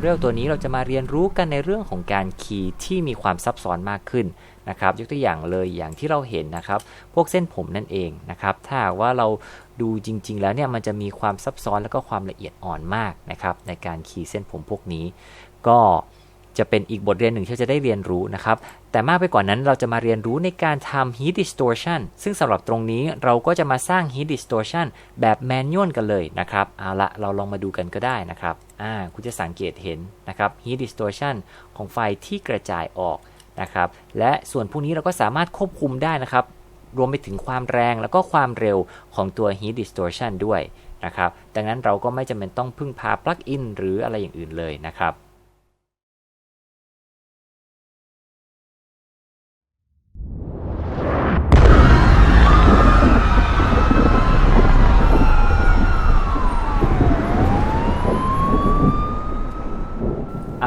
ำหรับทูตเรียลตัวนี้เราจะมาเรียนรู้กันในเรื่องของการคีย์ที่มีความซับซ้อนมากขึ้นนะครับยกตัวอย่างเลยอย่างที่เราเห็นนะครับ พวกเส้นผมนั่นเองนะครับ ถ้าว่าเราดูจริง ๆ แล้วเนี่ยมันจะมีความซับซ้อนแล้วก็ความละเอียดอ่อนมากนะครับในการคีย์เส้นผมพวกนี้ ก็ จะเป็นอีกบทเรียนหนึ่งที่จะได้เรียนรู้นะครับ แต่มากไปกว่านั้นเราจะมาเรียนรู้ในการทำ heat distortion ซึ่งสำหรับตรงนี้เราก็จะมาสร้าง heat distortion แบบแมนนวลกันเลยนะครับ เอาละเราลองมาดูกันก็ได้นะครับ อ่า คุณจะสังเกตเห็นนะครับ heat distortion ของไฟที่กระจายออกนะครับ และส่วนพวกนี้เราก็สามารถควบคุมได้นะครับ รวมไปถึงความแรงแล้วก็ความเร็วของตัว heat distortion ด้วยนะครับ ดังนั้นเราก็ไม่จำเป็นต้องพึ่งพา plug in หรืออะไรอย่างอื่นเลยนะครับ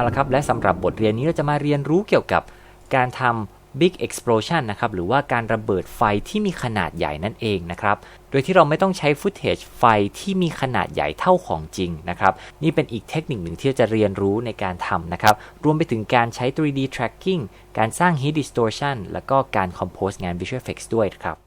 ละครับ และสำหรับบทเรียนนี้เราจะมาเรียนรู้เกี่ยวกับการทำ Big Explosion นะครับ หรือว่าการระเบิดไฟที่มีขนาดใหญ่นั่นเองนะครับ โดยที่เราไม่ต้องใช้ฟุตเทจไฟที่มีขนาดใหญ่เท่าของจริงนะครับ นี่เป็นอีกเทคนิคหนึ่งที่จะเรียนรู้ในการทำนะครับ รวมไปถึงการใช้ 3D tracking การสร้าง heat distortion แล้วก็การ compose งาน visual effects ด้วยครับ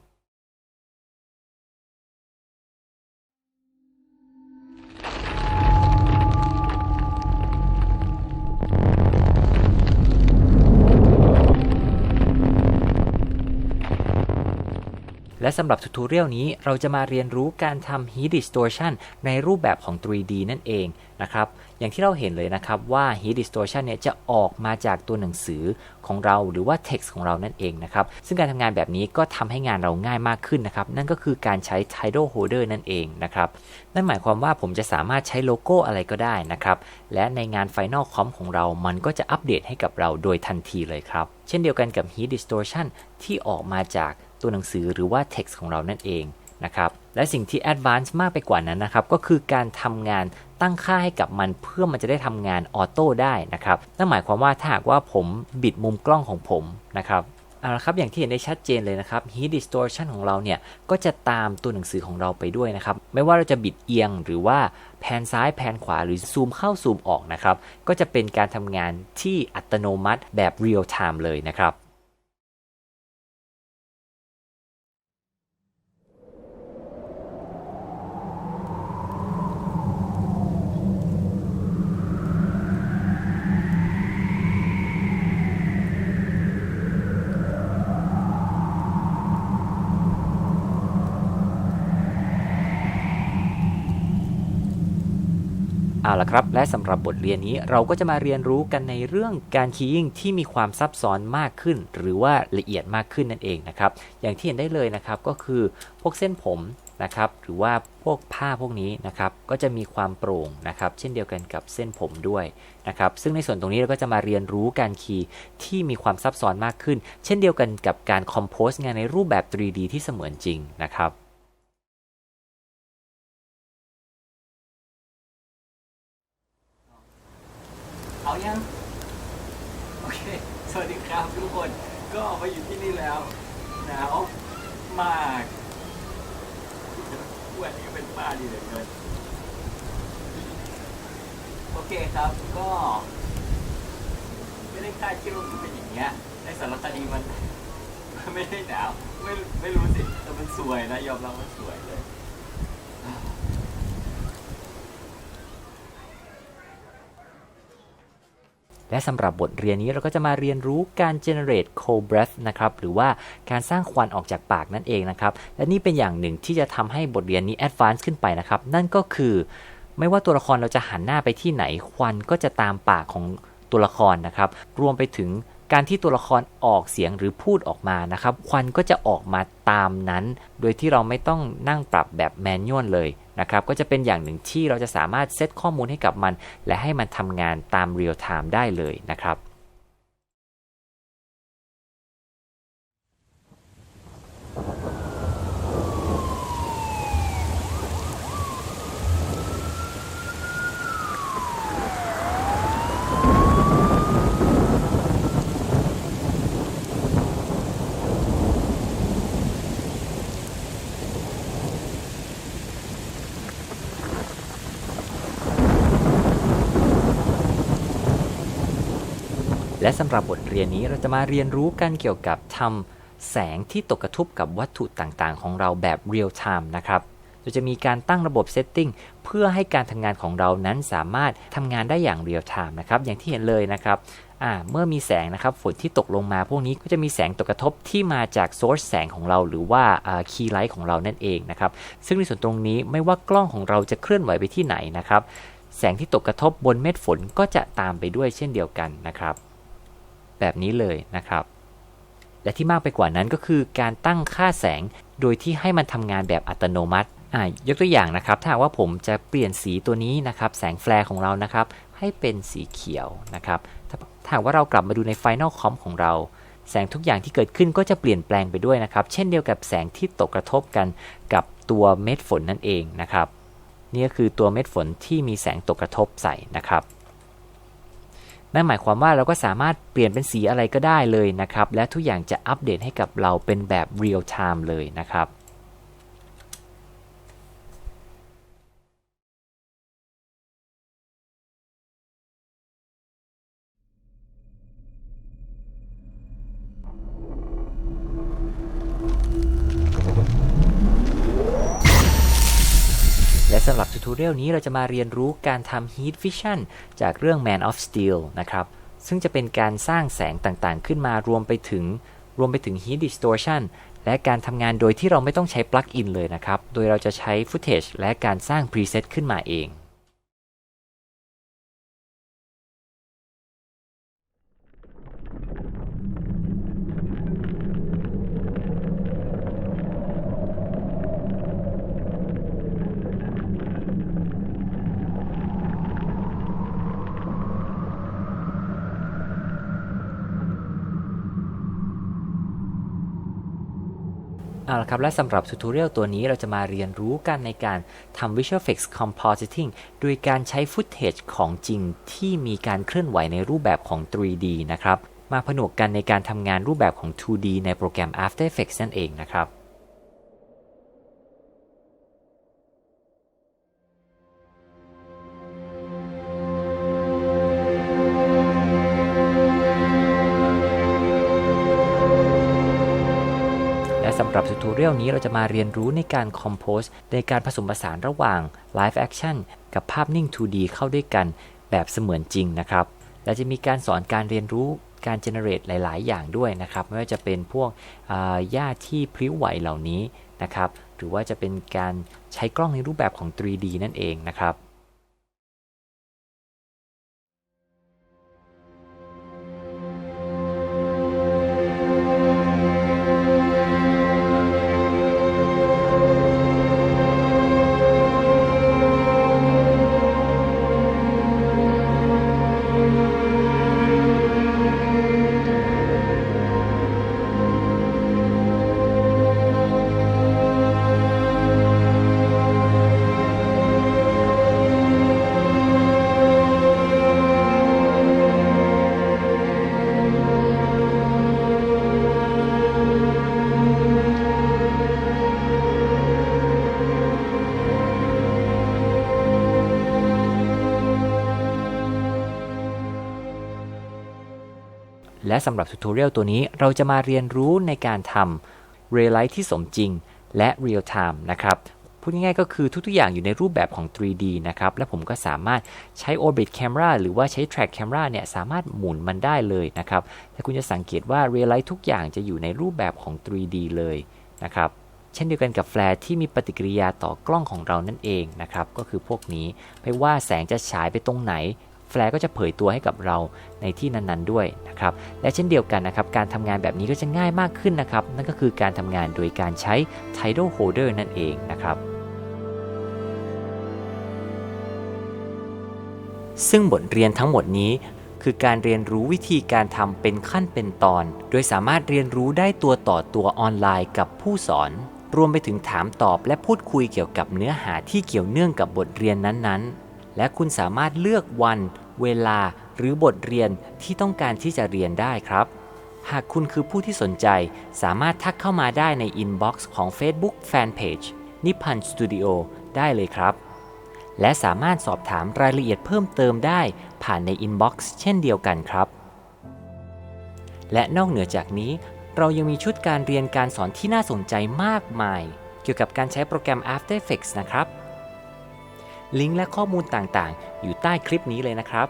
และสำหรับทูตเรียลนี้เราจะมาเรียนรู้การทำ Heat Distortion ในรูปแบบของ 3D นั่นเองนะครับอย่างที่เราเห็นเลยนะครับว่า Heat Distortion เนี่ยจะออกมาจากตัวหนังสือของเราหรือว่า text ของเรานั่นเองนะครับซึ่งการทำงานแบบนี้ก็ทำให้งานเราง่ายมากขึ้นนะครับนั่นก็คือการใช้ Title Holder นั่นเองนะครับนั่นหมายความว่าผมจะสามารถใช้โลโก้อะไรก็ได้นะครับและในงาน Final Com ของเรา มันก็จะอัปเดตให้กับเราโดยทันทีเลยครับ เช่นเดียวกันกับ Heat Distortion ที่ออกมาจาก ตัวหนังสือหรือว่า text ของเรานั่นเองนะครับและสิ่งที่ advanced มากไปกว่านั้นนะครับ ก็คือการทำงานตั้งค่าให้กับมันเพื่อมันจะได้ทำงานออโต้ได้นะครับนั่นหมายความว่าถ้าหากว่าผมบิดมุมกล้องของผมนะครับเอาละครับอย่างที่เห็นได้ชัดเจนเลยนะครับ heat distortion ของเราเนี่ยก็จะตามตัวหนังสือของเราไปด้วยนะครับ ไม่ว่าเราจะบิดเอียงหรือว่าแผนซ้ายแผนขวาหรือซูมเข้าซูมออกนะครับ ก็จะเป็นการทำงานที่อัตโนมัติแบบ real time เลยนะครับ เอาละครับ และสำหรับบทเรียนนี้เราก็จะมาเรียนรู้กันในเรื่องการคียิงที่มีความซับซ้อนมากขึ้น หรือว่าละเอียดมากขึ้นนั่นเองนะครับ อย่างที่เห็นได้เลยนะครับก็คือพวกเส้นผมนะครับ หรือว่าพวกผ้าพวกนี้นะครับ ก็จะมีความโปร่งนะครับ เช่นเดียวกันกับเส้นผมด้วยนะครับ ซึ่งในส่วนตรงนี้เราก็จะมาเรียนรู้การคีย์ที่มีความซับซ้อนมากขึ้น เช่นเดียวกันกับการคอมโพสงานในรูปแบบ 3D ที่เสมือนจริงนะครับ เอายัง โอเค สวัสดีครับทุกคน ก็มาอยู่ที่นี่แล้วหนาวมากวันนี้เป็นป้าดีเหลือเกิน โอเคครับ ก็ ไม่ได้คาดคิดว่ามันเป็นอย่างเงี้ย ในสารคดีมันมันไม่ได้หนาว ไม่ไม่รู้สิ แต่มันสวยนะ ยอมรับว่าสวยเลย และสำหรับบทเรียนนี้เราก็จะมาเรียนรู้การ generate cold breath นะครับ หรือว่าการสร้างควันออกจากปากนั่นเองนะครับ และนี่เป็นอย่างหนึ่งที่จะทำให้บทเรียนนี้ advance ขึ้นไปนะครับ นั่นก็คือ ไม่ว่าตัวละครเราจะหันหน้าไปที่ไหน ควันก็จะตามปากของตัวละครนะครับ รวมไปถึงการที่ตัวละครออกเสียงหรือพูดออกมานะครับ ควันก็จะออกมาตามนั้น โดยที่เราไม่ต้องนั่งปรับแบบแมนนวลเลย นะครับก็จะเป็นอย่างหนึ่งที่เราจะสามารถเซตข้อมูลให้กับมัน และให้มันทำงานตามเรียลไทม์ได้เลยนะครับ และสำหรับบทเรียนนี้เราจะมาเรียนรู้กันเกี่ยวกับทำแสงที่ตกกระทบกับวัตถุต่างๆ ของเราแบบเรียลไทม์นะครับโดยจะมีการตั้งระบบเซตติ้งเพื่อให้การทำงานของเรานั้นสามารถทำงานได้อย่างเรียลไทม์นะครับอย่างที่เห็นเลยนะครับเมื่อมีแสงนะครับฝนที่ตกลงมาพวกนี้ก็จะมีแสงตกกระทบที่มาจากโซร์สแสงของเราหรือว่าคีย์ไลท์ของเรานั่นเองนะครับซึ่งในส่วนตรงนี้ไม่ว่ากล้องของเราจะเคลื่อนไหวไปที่ไหนนะครับแสงที่ตกกระทบบนเม็ดฝนก็จะตามไปด้วยเช่นเดียวกันนะครับ แบบนี้เลยนะครับ และที่มากไปกว่านั้นก็คือการตั้งค่าแสงโดยที่ให้มันทำงานแบบอัตโนมัติอ่ายกตัวอย่างนะครับ ถ้าว่าผมจะเปลี่ยนสีตัวนี้นะครับ แสงแฟลร์ของเรานะครับ ให้เป็นสีเขียวนะครับถ้าถ้าว่าเรากลับมาดูใน Final Com ของเรา แสงทุกอย่างที่เกิดขึ้นก็จะเปลี่ยนแปลงไปด้วยนะครับ เช่นเดียวกับแสงที่ตกกระทบกันกับตัวเม็ดฝนนั่นเองนะครับ นี่ก็คือตัวเม็ดฝนที่มีแสงตกกระทบใส่นะครับ นั่นหมายความว่าเราก็สามารถเปลี่ยนเป็นสีอะไรก็ได้เลยนะครับ และทุกอย่างจะอัปเดตให้กับเราเป็นแบบเรียลไทม์เลยนะครับ สำหรับทูตเรียลนี้เราจะมาเรียนรู้การทำ Heat Vision จากเรื่อง Man of Steel นะครับ ซึ่งจะเป็นการสร้างแสงต่างๆ ขึ้นมารวมไปถึงรวมไปถึง Heat Distortion และการทำงานโดยที่เราไม่ต้องใช้ปลั๊กอินเลยนะครับ โดยเราจะใช้ Footage และการสร้าง Preset ขึ้นมาเอง เอาละครับ และสำหรับทูตเรียลตัวนี้เราจะมาเรียนรู้กันในการทำ Visual Effects Compositing โดยการใช้ฟุตเทจของจริงที่มีการเคลื่อนไหวในรูปแบบของ 3D นะครับ มาผนวกกันในการทำงานรูปแบบของ 2D ในโปรแกรม After Effects นั่นเองนะครับ สำหรับ Tutorial นี้เราจะมาเรียนรู้ในการ Compose ในการผสมผสานระหว่าง Live Action กับภาพนิ่ง 2D เข้าด้วยกันแบบเสมือนจริงนะครับ และจะมีการสอนการเรียนรู้การ generate หลาย ๆ อย่างด้วยนะครับ ไม่ว่าจะเป็นพวกอ่าหญ้าที่พลิ้วไหวเหล่านี้นะครับ หรือว่าจะเป็นการใช้กล้องในรูปแบบของ 3D นั่นเองนะครับ และสำหรับ Tutorial ตัวนี้เราจะมาเรียนรู้ในการทำ Ray Light ที่สมจริงและ Real Time นะครับพูดง่ายๆก็คือทุกๆอย่างอยู่ในรูปแบบของ 3D นะครับ และผมก็สามารถใช้ Orbit Camera หรือว่าใช้ Track Camera เนี่ยสามารถหมุนมันได้เลยนะครับแต่คุณจะสังเกตว่า Ray Light ทุกอย่างจะอยู่ในรูปแบบของ 3D เลยนะครับ เช่นเดียวกันกับแฟลร์ที่มีปฏิกิริยาต่อกล้องของเรานั่นเองนะครับ ก็คือพวกนี้ไม่ว่าแสงจะฉายไปตรงไหน แฟลร์ก็จะเผยตัวให้กับเราในที่นั้นๆด้วยนะครับ และเช่นเดียวกันนะครับ การทำงานแบบนี้ก็จะง่ายมากขึ้นนะครับ นั่นก็คือการทำงานโดยการใช้ Tidal Holder นั่นเองนะครับซึ่งบทเรียนทั้งหมดนี้ คือการเรียนรู้วิธีการทำเป็นขั้นเป็นตอน โดยสามารถเรียนรู้ได้ตัวต่อตัวออนไลน์กับผู้สอน รวมไปถึงถามตอบและพูดคุยเกี่ยวกับเนื้อหาที่เกี่ยวเนื่องกับบทเรียนนั้นๆ และคุณสามารถเลือกวัน เวลา หรือบทเรียนที่ต้องการที่จะเรียนได้ครับ หากคุณคือผู้ที่สนใจ สามารถทักเข้ามาได้ในอินบ็อกซ์ของ Facebook Fanpage นิพันธ์สตูดิโอได้เลยครับ และสามารถสอบถามรายละเอียดเพิ่มเติมได้ผ่านในอินบ็อกซ์เช่นเดียวกันครับ และนอกเหนือจากนี้ เรายังมีชุดการเรียนการสอนที่น่าสนใจมากมาย เกี่ยวกับการใช้โปรแกรม After Effects นะครับ ลิงก์และข้อมูลต่างๆ อยู่ใต้คลิปนี้เลยนะครับ